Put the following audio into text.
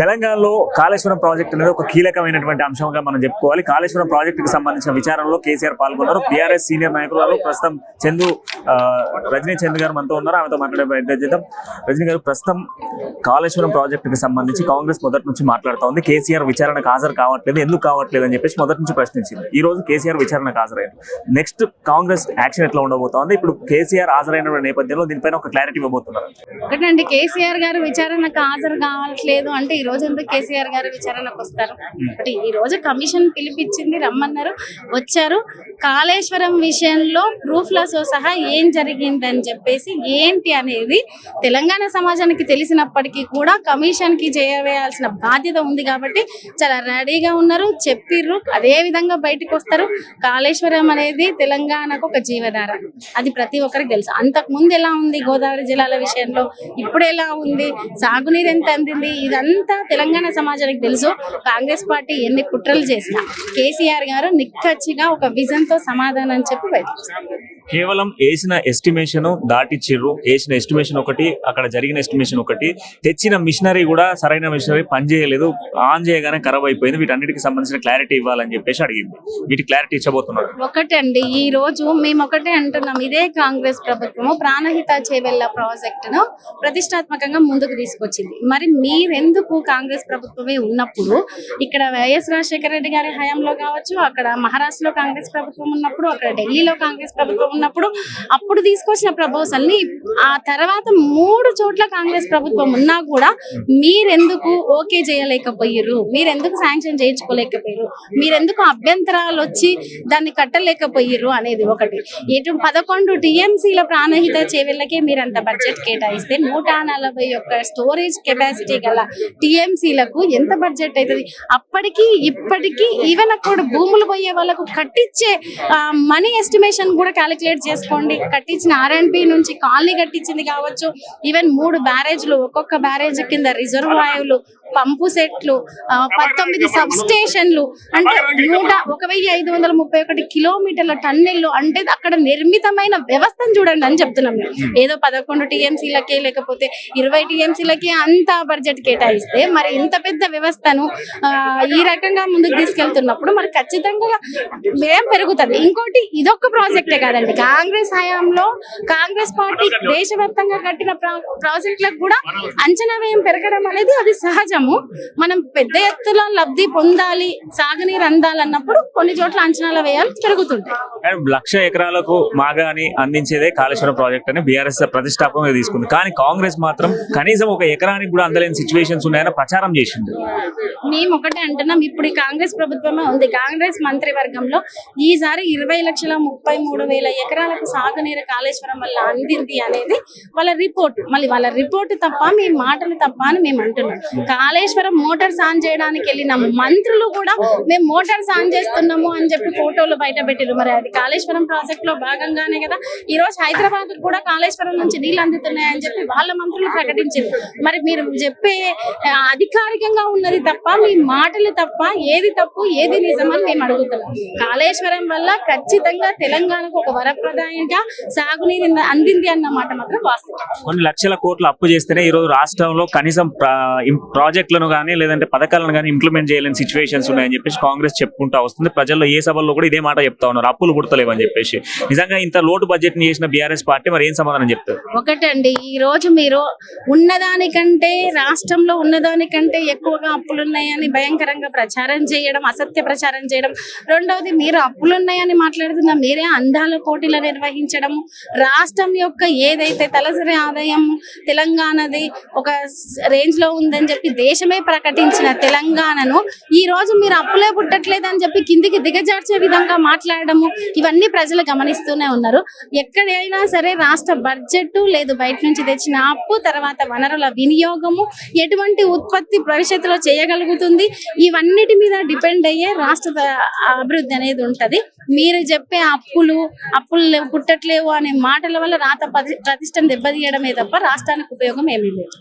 తెలంగాణలో కాళేశ్వరం ప్రాజెక్ట్ అనేది ఒక కీలకమైనటువంటి అంశంగా మనం చెప్పుకోవాలి. కాళేశ్వరం ప్రాజెక్టుకి సంబంధించిన విచారణలో కేసీఆర్ పాల్గొన్నారు. బీఆర్ఎస్ సీనియర్ నాయకులు ప్రస్తుతం చందు రజనీ చంద్ గారు మనతో ఉన్నారు. ఆమెతో మాట్లాడే ప్రయత్నం చేద్దాం. రజనీ గారు ప్రస్తుతం కాళేశ్వరం ప్రాజెక్టుకి సంబంధించి కాంగ్రెస్ మొదటి నుంచి మాట్లాడుతూ ఉంది. కేసీఆర్ విచారణకు హాజరు కావట్లేదు. ఎందుకు కావట్లేదు అని చెప్పేసి మొదటి నుంచి ప్రశ్నించింది. ఈ రోజు కేసీఆర్ విచారణకు హాజరైంది నెక్స్ట్ కాంగ్రెస్ యాక్షన్ ఎట్లా ఉండబోతోంది ఇప్పుడు కేసీఆర్ హాజరైన నేపథ్యంలో దీనిపైన ఒక క్లారిటీ ఇవ్వబోతున్నారు. కేసీఆర్ గారు విచారణకు హాజరు కావట్లేదు అంటే రోజు ఎందుకు కేసీఆర్ గారు విచారణకు వస్తారు? ఒకటి ఈ రోజు కమిషన్ పిలిపించింది రమ్మన్నారు వచ్చారు. కాళేశ్వరం విషయంలో ప్రూఫ్లతో సహా ఏం జరిగిందని చెప్పేసి ఏంటి అనేది తెలంగాణ సమాజానికి తెలిసినప్పటికీ కూడా కమిషన్కి చేయవేయాల్సిన బాధ్యత ఉంది కాబట్టి చాలా రెడీగా ఉన్నారు చెప్పిర్రు అదే విధంగా బయటకు వస్తారు. కాళేశ్వరం అనేది తెలంగాణకు ఒక జీవధార. అది ప్రతి ఒక్కరికి తెలుసు. అంతకు ముందు ఎలా ఉంది గోదావరి జిల్లాల విషయంలో? ఇప్పుడు ఎలా ఉంది? సాగునీరు ఎంత అందింది? ఇదంతా తెలంగాణ సమాజానికి తెలుసు. కాంగ్రెస్ పార్టీ ఎన్ని కుట్రలు చేసినా కేసీఆర్ గారు నిక్కచ్చిగా ఒక విజన్ సమాధానం చెప్పి బయటకు కేవలం వేసిన ఎస్టిమేషన్ దాటిచ్చిర్రు. వేసిన ఎస్టిమేషన్ ఒకటి అక్కడ జరిగిన ఎస్టిమేషన్ ఒకటి. తెచ్చిన మిషనరీ కూడా సరైన మిషనరీ పనిచేయలేదు ఆన్ చేయగానే ఖరాబ్ అయిపోయింది. వీటన్నిటికి సంబంధించిన క్లారిటీ ఇవ్వాలని చెప్పేసి అడిగింది. వీటి క్లారిటీ ఇచ్చబోతున్నారు. ఒకటండి ఈ రోజు మేము ఒకటే అంటున్నాం. ఇదే కాంగ్రెస్ ప్రభుత్వము ప్రాణహిత చేవెళ్ళ ప్రాజెక్ట్ను ప్రతిష్టాత్మకంగా ముందుకు తీసుకొచ్చింది. మరి మీరెందుకు కాంగ్రెస్ ప్రభుత్వమే ఉన్నప్పుడు ఇక్కడ వైఎస్ రాజశేఖర రెడ్డి గారి హయాంలో కావచ్చు అక్కడ మహారాష్ట్రలో కాంగ్రెస్ ప్రభుత్వం ఉన్నప్పుడు అక్కడ ఢిల్లీలో కాంగ్రెస్ ప్రభుత్వం ఉన్నప్పుడు అప్పుడు తీసుకొచ్చిన ప్రపోజల్ని ఆ తర్వాత మూడు చోట్ల కాంగ్రెస్ ప్రభుత్వం ఉన్నా కూడా మీరెందుకు ఓకే చేయలేకపోయారు మీరెందుకు శాంక్షన్ చేయించుకోలేకపోయారు మీరెందుకు అభ్యంతరాలు వచ్చి దాన్ని కట్టలేకపోయారు అనేది ఒకటి. ఎటు పదకొండు టీఎంసీల ప్రాణహిత చేవెళ్ళకే మీరు అంత బడ్జెట్ కేటాయిస్తే నూట నలభై ఒక్క స్టోరేజ్ కెపాసిటీ గల టీఎంసీలకు ఎంత బడ్జెట్ అవుతుంది అప్పటికి ఇప్పటికీ ఈవెన్ అక్కడ భూములు పోయే వాళ్ళకు కట్టించే మనీ ఎస్టిమేషన్ కూడా క్యాలిక్యులేట్ చేసుకోండి. కట్టించిన ఆర్ఎండ్బి నుంచి కాలనీ కట్టించింది కావచ్చు. ఈవెన్ మూడు బ్యారేజ్లు ఒక్కొక్క బ్యారేజ్ కింద రిజర్వాయర్లు పంపు సెట్లు పంతొమ్మిది సబ్ స్టేషన్లు అంటే నూట ఒక వెయ్యి ఐదు వందల ముప్పై ఒకటి కిలోమీటర్ల టన్నెల్లు అంటే అక్కడ నిర్మితమైన వ్యవస్థను చూడండి అని చెప్తున్నాం మేము. ఏదో పదకొండు టీఎంసీలకే లేకపోతే ఇరవై టీఎంసీలకే అంత బడ్జెట్ కేటాయిస్తే మరి ఇంత పెద్ద వ్యవస్థను ఈ రకంగా ముందుకు తీసుకెళ్తున్నప్పుడు మరి ఖచ్చితంగా వ్యయం పెరుగుతుంది. ఇంకోటి ఇదొక్క ప్రాజెక్టే కాదండి. కాంగ్రెస్ హయాంలో కాంగ్రెస్ పార్టీ దేశవ్యాప్తంగా కట్టిన ప్రా- ప్రాజెక్టులకు కూడా అంచనా వ్యయం పెరగడం అనేది అది సహజము మనం పెద్ద ఎత్తులో లబ్ధి పొందాలి సాగునీరు అందాలన్నప్పుడు కొన్ని చోట్ల అంచనాల వ్యయాలు పెరుగుతుంటాయి. లక్ష ఎకరాలకు మాగాని అందించేదే కాళేశ్వరం ప్రాజెక్ట్ అని బీఆర్ఎస్ ప్రతిష్టాపకంగా తీసుకుంది. కానీ కాంగ్రెస్ మాత్రం కనీసం ఒక ఎకరానికి కూడా అందలేని సిచ్యువేషన్స్ ఉన్నాయని ప్రచారం చేసింది. మేము ఒకటే అంటున్నాం ఇప్పుడు ఈ కాంగ్రెస్ ప్రభుత్వమే ఉంది. కాంగ్రెస్ మంత్రివర్గంలో ఈసారి ఇరవై లక్షల ముప్పై మూడు వేల ఎకరాలకు సాగునీరు కాళేశ్వరం వల్ల అందింది అనేది వాళ్ళ రిపోర్ట్. మళ్ళీ వాళ్ళ రిపోర్ట్ తప్ప మీ మాటలు తప్ప అని మేము అంటున్నాం. కాళేశ్వరం మోటార్స్ ఆన్ చేయడానికి వెళ్ళిన మంత్రులు కూడా మేము మోటార్స్ ఆన్ చేస్తున్నాము అని చెప్పి ఫోటోలు బయట పెట్టారు మరి అది కాళేశ్వరం ప్రాజెక్ట్లో భాగంగానే కదా ఈ రోజు హైదరాబాద్ కూడా కాళేశ్వరం నుంచి నీళ్ళు అందుతున్నాయని చెప్పి వాళ్ళ మంత్రులు ప్రకటించారు మరి మీరు చెప్పే అధికారికంగా ఉన్నది తప్ప మీ మాటలు తప్ప ఏది తప్పు ఏది నిజమని మేము అడుగుతున్నాం. కాళేశ్వరం వల్ల ఖచ్చితంగా తెలంగాణకు ఒక వరప్రదాయంగా సాగునీరు అందింది అన్న మాట మాత్రం వాస్తవం. కొన్ని లక్షల కోట్లు అప్పు చేస్తేనే ఈ రోజు రాష్ట్రంలో కనీసం ప్రా- ఇం- ప్రాజెక్టులను కానీ లేదంటే పథకాలను కానీ ఇంప్లిమెంట్ చేయలేని సిచ్యువేషన్స్ ఉన్నాయని చెప్పేసి కాంగ్రెస్ చెప్పుకుంటా వస్తుంది. ప్రజల్లో ఏ సభల్లో కూడా ఇదే మాట చెప్తా ఉన్నారు. అప్పులు పుడతలేవు అని చెప్పేసి. నిజంగా ఇంత లోటు బడ్జెట్ని చేసిన బీఆర్ఎస్ పార్టీ మరి ఏం సమాధానం చెప్తారు? ఒకటండి ఈ రోజు మీరు ఉన్నదానికంటే రాష్ట్రంలో ఉన్నదానికంటే ఎక్కువగా అప్పులున్నాయని భయంకరంగా ప్రచారం చేయడం అసత్య ప్రచారం చేయడం. రెండవది మీరు అప్పులున్నాయని మాట్లాడుతున్న మీరే అందాల పోటీలు నిర్వహించడం. రాష్ట్రం యొక్క ఏదైతే తలసరి ఆదాయం తెలంగాణది ఒక రేంజ్లో ఉందని చెప్పి దేశమే ప్రకటించిన తెలంగాణను ఈ రోజు మీరు అప్పులే పుట్టట్లేదు అని చెప్పి కిందికి దిగజార్చే విధంగా మాట్లాడము ఇవన్నీ ప్రజలు గమనిస్తూనే ఉన్నారు. ఎక్కడైనా సరే రాష్ట్ర బడ్జెట్ లేదు బయట నుంచి తెచ్చిన అప్పు తర్వాత వనరుల వినియోగము ఎటువంటి ఉత్పత్తి భవిష్యత్తులో చేయగలుగుతుంది ఇవన్నిటి మీద డిపెండ్ అయ్యే రాష్ట్ర అభివృద్ధి అనేది ఉంటది. మీరు చెప్పే అప్పులు అప్పులు పుట్టట్లేవు అనే మాటల వల్ల రాత ప్రతిష్టం దెబ్బతీయడమే తప్ప రాష్ట్రానికి ఉపయోగం ఏమీ లేదు.